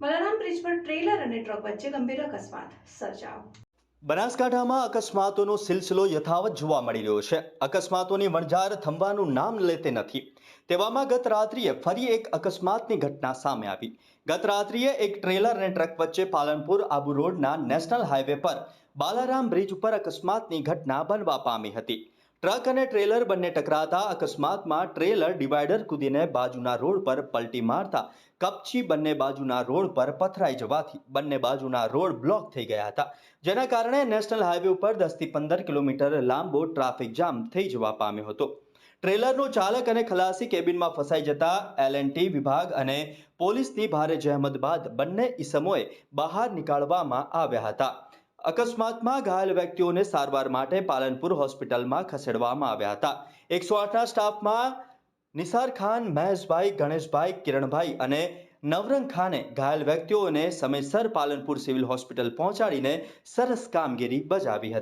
Balaram bridge પર trailer અને truck વચ્ચે ગંભીર અકસ્માત સર્જાયો. બનાસકાંઠામાં અકસ્માતોનો સિલસિલો યથાવત જોવા મળી રહ્યો છે. અકસ્માતોની વણઝાર થંભાનું નામ લેતે નથી. તેવામાં ગત રાત્રિએ ફરી એક અકસ્માતની ઘટના સામે આવી. ગત રાત્રિએ એક ટ્રેલર અને ટ્રક વચ્ચે પાલનપુર આબુ રોડના નેશનલ હાઈવે પર બાલારામ બ્રિજ ઉપર અકસ્માતની ઘટના બનવા પામી હતી. ટ્રક અને ટ્રેલર બંને ટકરાતા અકસ્માતમાં ટ્રેલર ડિવાઈડર કૂદીને બાજુના રોડ પર પલટી મારતા કપચી બંને બાજુના રોડ પર પથરાઈ જવાથી બંને બાજુના રોડ બ્લોક થઈ ગયા હતા. જેના કારણે નેશનલ હાઈવે ઉપર દસથી પંદર કિલોમીટર લાંબો ટ્રાફિક જામ થઈ જવા પામ્યો હતો. ટ્રેલરનો ચાલક અને ખલાસી કેબિનમાં ફસાઈ જતા એલએનટી વિભાગ અને પોલીસની ભારે જહેમત બાદ બંને ઈસમોએ બહાર નીકાળવામાં આવ્યા હતા. અકસ્માતમાં ઘાયલ વ્યક્તિઓને સારવાર માટે પાલનપુર હોસ્પિટલમાં ખસેડવામાં આવ્યા હતા. એકસો આઠના સ્ટાફમાં નિસાર ખાન, મહેશભાઈ, ગણેશભાઈ, કિરણભાઈ અને નવરંગ ખાને ઘાયલ વ્યક્તિઓને સમયસર પાલનપુર સિવિલ હોસ્પિટલ પહોંચાડીને સરસ કામગીરી બજાવી હતી.